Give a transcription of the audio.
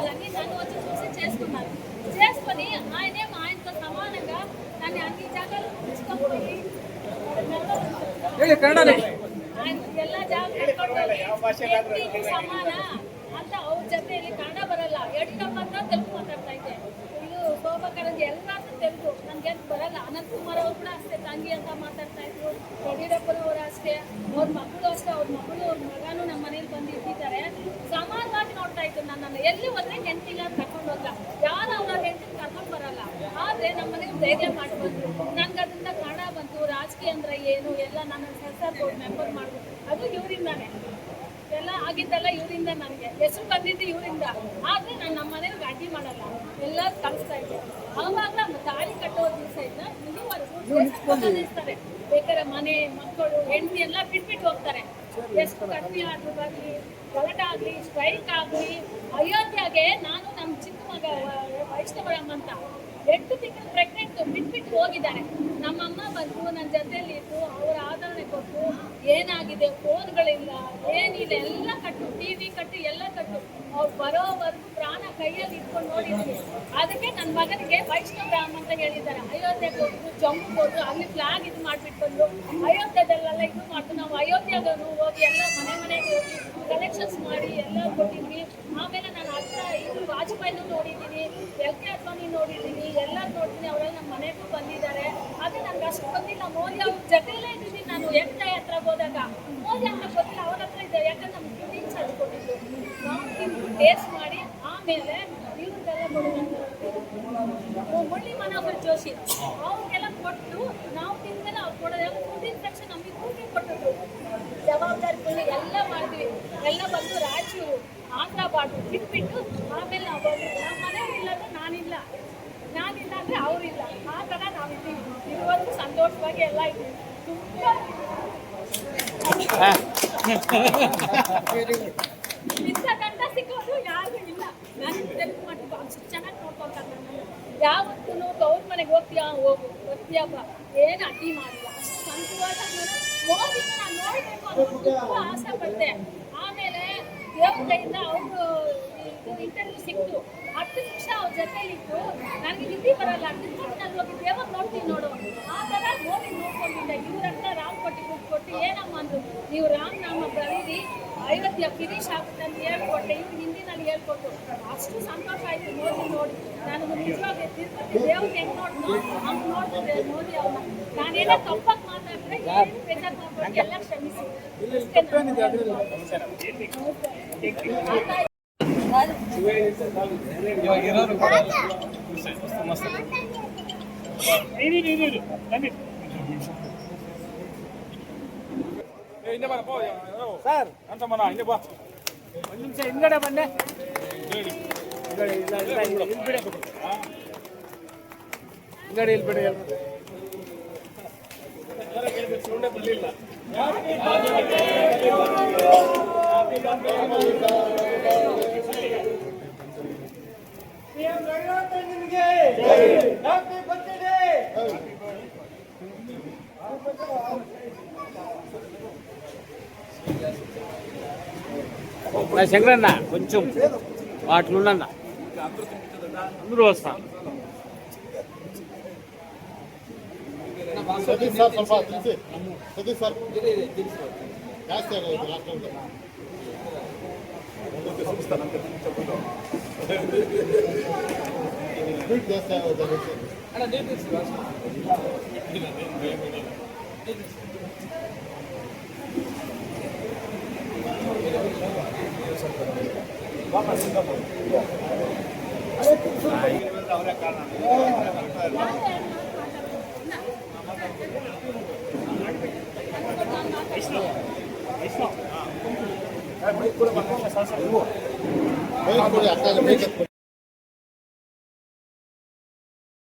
ఇప్పుడే పెళ్లి చేసుకోవాలని నన్ను వచ్చి చూసి చేసుకున్నారు చేసుకొని ఆయనే మా ఆయనతో సమానంగా నన్ను అన్ని జాగాలు తీసుకొని ಹೇಳಿ ಕನ್ನಡನೇ ఆయన ಎಲ್ಲ ಜಾಗ ಕರ್ಕೊಂಡು ಹೋಗಿ ಹೆಂಡ್ತಿಗೂ ಸಮಾನ ಅಂತ ಅವ್ರ ಜೊತೆಯಲ್ಲಿ ಕನ್ನಡ ಬರಲ್ಲ ಯಡಿಯೂರಪ್ಪ ಅಂತ ತೆಲುಗು ಮಾತಾಡ್ತಾ ಇದ್ದೆ ಇದು ಶೋಭಾ ಕರಂಜಿ ಎಲ್ಲರೂ ತೆಲುಗು ನನಗೆ ಬರಲ್ಲ ಅನಂತ್ ಕುಮಾರ್ ಅವರು ಕೂಡ ಅಷ್ಟೇ ತಂಗಿ ಅಂತ ಮಾತಾಡ್ತಾ ಇದ್ರು ಯಡಿಯೂರಪ್ಪನವರು ಅಷ್ಟೇ ಅವ್ರ ಮಕ್ಕಳು ಅಷ್ಟೇ ಅವ್ರ ಮಗಳು ಅವ್ರ ಮಗನೂ ನಮ್ಮ ಮನೇಲಿ ಬಂದು ಇದ್ದಿದ್ದಾರೆ ಸಮಾನವಾಗಿ ನೋಡ್ತಾ ಇದ್ರು ನನ್ನನ್ನು ಎಲ್ಲಿ ಹೋದ್ರೆ ಹೆಂಡತಿನ ಕರ್ಕೊಂಡು ಹೋಗಲ್ಲ ಯಾರು ಅವ್ರ ಹೆಂಡತಿನ ಕರ್ಕೊಂಡು ಬರಲ್ಲ. ಆದ್ರೆ ನಮ್ಮ ಮನೆಗೆ ಧೈರ್ಯ ಮಾಡಿ ಬಂದ್ರು ನನ್ಗೆ ಅದರಿಂದ ಕಾರಣ ಬಂತು. ರಾಜಕೀಯ ಅಂದ್ರೆ ಏನು? ಎಲ್ಲ ನನ್ನ ಸರ್ಕಾರ ಬೋರ್ಡ್ ಮೆಂಬರ್ ಮಾಡಿದ್ರು ಅದು ಇವರಿಂದಾನೆ. ಎಲ್ಲ ಆಗಿದ್ದೆಲ್ಲ ಇವರಿಂದ ನನಗೆ. ಹೆಸರು ಬಂದಿದ್ದು ಇವರಿಂದ. ಆದ್ರೆ ನಾನು ನಮ್ಮ ಮನೇಲಿ ಅಡ್ಡಿ ಮಾಡಲ್ಲ. ಎಲ್ಲ ಕಲಿಸ್ತಾ ಇದ್ದೆ ಅವಾಗ ತಾಳಿ ಕಟ್ಟೋ ದಿವಸ ಇದ್ದ ನಿಲ್ಲಿಸ್ತಾರೆ ಬೇಕಾದ್ರೆ ಮನೆ ಮಕ್ಕಳು ಹೆಂಡತಿ ಎಲ್ಲ ಬಿಟ್ಬಿಟ್ಟು ಹೋಗ್ತಾರೆ. ಎಷ್ಟು ಕಡಿಮೆ ಆದ್ರೂ ಬರಲಿ ಗಲಾಟೆ ಸ್ಟ್ರೈಕ್ ಆಗಲಿ, ಅಯೋಧ್ಯೆಗೆ ನಾನು ನಮ್ಮ ಚಿಕ್ಕ ಮಗ ವೈಷ್ಣವರಮ್ಮ ಅಂತ ಎಂಟು ತಿಂಗಳು ಪ್ರೆಗ್ನೆಂಟ್ ಬಿಟ್ಬಿಟ್ಟು ಹೋಗಿದ್ದಾರೆ. ನಮ್ಮಮ್ಮ ಬಂದು ನನ್ನ ಜೊತೆಯಲ್ಲಿ ಇದ್ದು ಅವರ ಆದರಣೆ ಕೊಟ್ಟು ಏನಾಗಿದೆ ಫೋನ್ಗಳಿಲ್ಲ ಏನಿದೆ, ಎಲ್ಲ ಕಟ್ಟು ಟಿವಿ ಕಟ್ಟು, ಎಲ್ಲ ಕಟ್ಟು. ಅವ್ರು ಬರೋವರೆಗೂ ಪ್ರಾಣ ಕೈಯಲ್ಲಿ ಇಟ್ಕೊಂಡು ನೋಡಿದ್ವಿ. ಅದಕ್ಕೆ ನನ್ನ ಮಗನಿಗೆ ವೈಷ್ಣವ ರಾಮ್ ಅಂತ ಹೇಳಿದ್ದಾರೆ. ಅಯೋಧ್ಯೆಗೆ ಹೋದ್ರು ಜಮ್ಮು ಹೋದ್ರು, ಅಲ್ಲಿ ಫ್ಲಾಗ್ ಇದು ಮಾಡಿಬಿಟ್ಟು ಬಂದು ಅಯೋಧ್ಯೆದಲ್ಲೆಲ್ಲ ಇದು ಮಾಡ್ತು ನಾವು ಅಯೋಧ್ಯೆಗೂ ಹೋಗಿ ಎಲ್ಲ ಮನೆ ಮನೆಗೆ ಹೋಗಿ ಕಲೆಕ್ಷನ್ಸ್ ಮಾಡಿ ಎಲ್ಲ ಕೊಟ್ಟಿದ್ವಿ. ಆಮೇಲೆ ನಾನು ಅರ್ಥ, ಇದು ವಾಜಪೇಯಿನೂ ನೋಡಿದ್ದೀನಿ, ಎಲ್ ಕೆ ಅಡ್ವಾಣಿ ನೋಡಿದ್ದೀನಿ. ನೋಡ್ತೀನಿ ನಮ್ಮ ಮನೆಗೂ ಬಂದಿದ್ದಾರೆ. ಆದರೆ ನನ್ಗೆ ಅಷ್ಟು ಗೊತ್ತಿಲ್ಲ. ಮೋದಿ ಅವ್ರ ಜೊತೆಲೇ ಇದ್ದೀನಿ ನಾನು. ಎಕ್ಟ ಹತ್ರ ಹೋದಾಗ ಮೋದಿ ಅಂತ ಗೊತ್ತಿಲ್ಲ. ಅವ್ರ ಹತ್ರ ಇದ್ದಾರೆ. ಯಾಕಂದ್ರೆ ನಮ್ಗೆ ಫಿಫ್ಟೀನ್ ಚಾರ್ಜ್ ಕೊಟ್ಟಿದ್ದು. ಟೇಸ್ಟ್ ಮಾಡಿ ಆಮೇಲೆ ಇವ್ರಿಗೆಲ್ಲ ಕೊಡೋದು ಮುರಳಿ ಮನೋಹರ್ ಜೋಶಿ. ಅವ್ರಿಗೆಲ್ಲ ಕೊಟ್ಟು ನಾವು ತಿಂದ್ಮೇಲೆ ಅವ್ರು ಕೊಡೋದೆಲ್ಲ ಫುಡ್ ತಕ್ಷಣ ನಮಗೆ ಕೂಗಿ ಕೊಟ್ಟಿದ್ರು ಜವಾಬ್ದಾರಿ ಎಲ್ಲ ಮಾಡಿದ್ವಿ ಎಲ್ಲ ಬಂದು ರಾಯಚೂರು ಆಂಧ್ರ ಬಾರ್ಡ್ರು ಬಿಟ್ಬಿಟ್ಟು ಆಮೇಲೆ ನಾವು ಬಂದ್ವಿ ನಮ್ಮ ಮನೆಯವ್ರು ಇಲ್ಲ ಅಂದ್ರೆ ನಾನಿಲ್ಲ ನಾನಿಲ್ಲ ಅಂದ್ರೆ ಅವರಿಲ್ಲ ಆ ಥರ ನಾವಿದ್ದೀವಿ ಇರುವಷ್ಟು ಸಂತೋಷವಾಗಿ ಎಲ್ಲ ಸಿಗೋದು ಯಾರಿಗೂ ಇಲ್ಲ ನಾನು ತೆಲುಗು ಮಟ್ಟಿಗೆ ಅಷ್ಟು ಚೆನ್ನಾಗಿ ನೋಡ್ಕೊಳ್ತಾರೆ ನನ್ನನ್ನು ಯಾವತ್ತೂ ಗೌರ್ ಮನೆಗೆ ಹೋಗ್ತೀಯಾ ಹೋಗು ಬಾ ಏನು ಅಡ್ಡಿ ಮಾಡಿಲ್ಲ ಅಷ್ಟು ಸಂತೋಷ ಮೋದಿನ ನಾನು ನೋಡಬೇಕು ಅಂತ ತುಂಬ ಆಸೆ ಆಮೇಲೆ ದೇವ್ರ ಕೈಯಿಂದ ಅವರು ಇಂಟರ್ವ್ಯೂ ಸಿಕ್ತು. ಹತ್ತು ನಿಮಿಷ ಅವ್ರ ಜೊತೆಲಿತ್ತು ನನಗೆ ಹಿಂದಿ ಬರಲ್ಲ. ಹತ್ತು ನಿಮಿಷ ನಾನು ಹೋಗಿ ದೇವ್ರ ನೋಡ್ತೀನಿ ನೋಡು. ಆ ಥರ ಮೋದಿ ನೋಡ್ಕೊಂಡಿದ್ದೆ ಇವ್ರ ಹತ್ರ ರಾಮ್ ಕೊಟ್ಟು ದುಡ್ಡು ಕೊಟ್ಟು ಏನಮ್ಮ ಅಂದ್ರು ನೀವು ರಾಮ್ ನಾಮ ಬರೀರಿ ಐವತ್ತು ಫಿನಿಶ್ ಆಗುತ್ತೆ ಅಂತ ಹೇಳ್ಕೊಟ್ಟೆ. ಇವ್ರು ಹಿಂದಿನಲ್ಲಿ ಹೇಳ್ಕೊಟ್ಟು ಅಷ್ಟು ಸಂತೋಷ ಆಯ್ತು ಮೋದಿ ನೋಡಿ. ನನಗೆ ನಿಜವಾಗಿ ತಿರುಪತಿ ದೇವ್ರಿಗೆ ಹೆಂಗ್ ನೋಡ್ನೋ ಹಂಗೆ ನೋಡ್ತಿದ್ದೆ ಮೋದಿ ಅವ್ರನ್ನ ನಾನೇನೋ ತಪ್ಪಾಗಿ ಮಾತಾಡಿದ್ರೆ ಏನು ಬೇಜಾರು ಮಾಡ್ಕೊಂಡು ಎಲ್ಲ ಕ್ಷಮಿಸಿ. ನಾನು- ಇವಾಗ ಇರೋರು ಸರ್ ಅಂತಮ್ಮನ ಹಿಂದೆ ಬಾ ಒಂದು ನಿಮಿಷ ಹಿಂದ್ಗಡೆ ಬಂದೆ నా శంకరన్న కొంచెం వాటిలున్న అందరూ వస్తా ಸತೀಶ್ ಸರ್ ಸ್ವಲ್ಪ ತಿಳಿಸಿ ಸತೀಶ್ ಸರ್ ಜಾಸ್ತಿ ಆಗೋದು ಲಾಸ್ಟ್ ಟೈಮ್ ಸ್ವೀಟ್ ಜಾಸ್ತಿ ಆಗೋದು ಅದಕ್ಕೆ. ಬೇಗ ಕೊಡಿ, ಅಕ್ಕ ಬೇಗ ಕೊಡಿ.